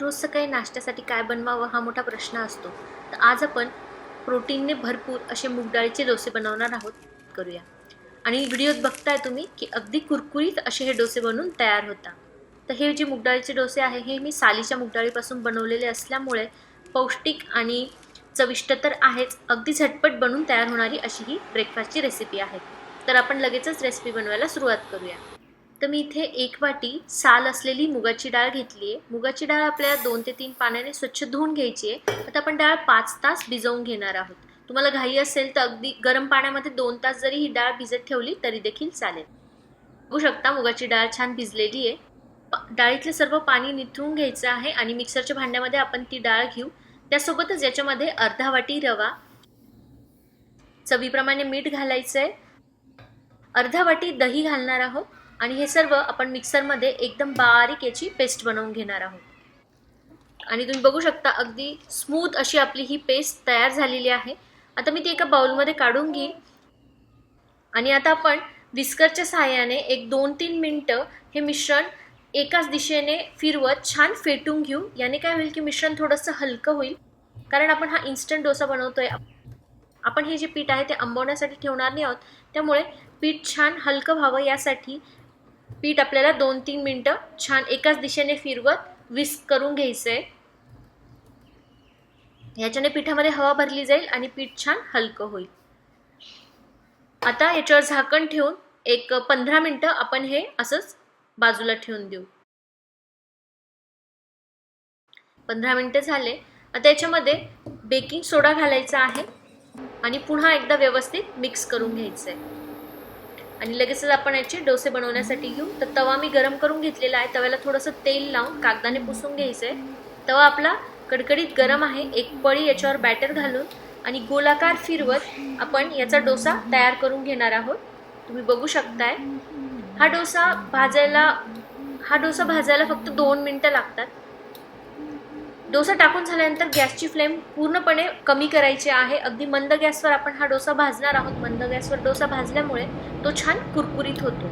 रोज सकाळी नाश्त्यासाठी काय बनवावं हा मोठा प्रश्न असतो. तर आज आपण प्रोटीनने भरपूर असे मुगडाळीचे डोसे बनवणार आहोत. करूया. आणि व्हिडिओत बघताय तुम्ही की अगदी कुरकुरीत असे हे डोसे बनवून तयार होता तर हे जे मुगडाळीचे डोसे आहे हे मी सालीच्या मुगडाळीपासून बनवलेले असल्यामुळे पौष्टिक आणि चविष्ट तर आहेच अगदी झटपट बनून तयार होणारी अशी ही ब्रेकफास्टची रेसिपी आहे. तर आपण लगेचच रेसिपी बनवायला सुरुवात करूया. तर मी इथे एक वाटी साल असलेली मुगाची डाळ घेतली आहे. मुगाची डाळ आपल्याला दोन ते तीन पाण्याने स्वच्छ धुवून घ्यायची आहे. आता आपण डाळ पाच तास भिजवून घेणार आहोत. तुम्हाला घाई असेल तर अगदी गरम पाण्यामध्ये दोन तास जरी ही डाळ भिजत ठेवली तरी देखील चालेल. बघू शकता मुगाची डाळ छान भिजलेली आहे. डाळीतलं सर्व पाणी निथळून घ्यायचं आहे आणि मिक्सरच्या भांड्यामध्ये आपण ती डाळ घेऊ. त्यासोबतच याच्यामध्ये अर्धा वाटी रवा चवीप्रमाणे मीठ घालायचं आहे अर्धा वाटी दही घालणार आहोत. आणि हे सर्व आपण मिक्सरमध्ये एकदम बारीक याची पेस्ट बनवून घेणार आहोत. आणि तुम्ही बघू शकता अगदी स्मूथ अशी आपली ही पेस्ट तयार झालेली आहे. आता मी ती एका बाउलमध्ये काढून घेईन. आणि आता आपण विस्करच्या सहाय्याने एक दोन तीन मिनटं हे मिश्रण एकाच दिशेने फिरवत छान फेटून घेऊ याने काय होईल की मिश्रण थोडंसं हलकं होईल. कारण आपण हा इन्स्टंट डोसा बनवतोय. आपण हे जे पीठ आहे ते आंबवण्यासाठी ठेवणार नाही आहोत. त्यामुळे पीठ छान हलकं व्हावं यासाठी पीठ आपल्याला दोन तीन मिनटं छान एकाच दिशेने फिरवत विस्क करून घ्यायचं आहे ह्याच्याने पिठामध्ये हवा भरली जाईल आणि पीठ छान हलकं होईल. आता याच्यावर झाकण ठेवून एक पंधरा मिनटं आपण हे असंच बाजूला ठेवून देऊ. पंधरा मिनटं झाले. आता याच्यामध्ये बेकिंग सोडा घालायचा आहे आणि पुन्हा एकदा व्यवस्थित मिक्स करून घ्यायचं आहे आणि लगेचच आपण याचे डोसे बनवण्यासाठी घेऊ. तर तवा मी गरम करून घेतलेला आहे. तव्याला थोडंसं तेल लावून कागदाने पुसून घ्यायचं आहे तवा आपला कडकडीत गरम आहे. एक पळी याच्यावर बॅटर घालून आणि गोलाकार फिरवत आपण याचा डोसा तयार करून घेणार आहोत. तुम्ही बघू शकताय. हा डोसा भाजायला हा डोसा भाजायला फक्त दोन मिनटं लागतात. डोसा टाकून झाल्यानंतर गॅसची फ्लेम पूर्णपणे कमी करायची आहे. अगदी मंद गॅसवर आपण हा डोसा भाजणार आहोत. मंद गॅसवर डोसा भाजल्यामुळे तो छान कुरकुरीत होतो.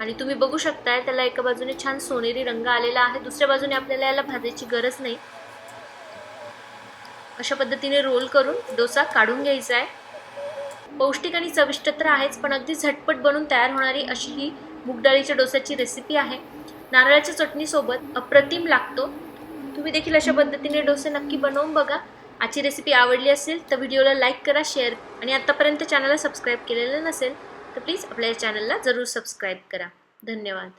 आणि तुम्ही बघू शकताय त्याला एका बाजूने छान सोनेरी रंग आलेला आहे. दुसऱ्या बाजूने आपल्याला याला भाजायची गरज नाही. अशा पद्धतीने रोल करून डोसा काढून घ्यायचा आहे. पौष्टिक आणि चविष्ट तर आहेच पण अगदी झटपट बनून तयार होणारी अशी ही मुगडाळीच्या डोसाची रेसिपी आहे. नारळाच्या चटणीसोबत अप्रतिम लागतो. तुम्ही देखील अशा पद्धतीने डोसे नक्की बनवून बघा. आजची रेसिपी आवडली असेल तर व्हिडिओला लाईक करा शेअर आणि आत्तापर्यंत चॅनलला सबस्क्राईब केलेलं नसेल तर प्लीज आपल्या चॅनलला जरूर सबस्क्राईब करा. धन्यवाद.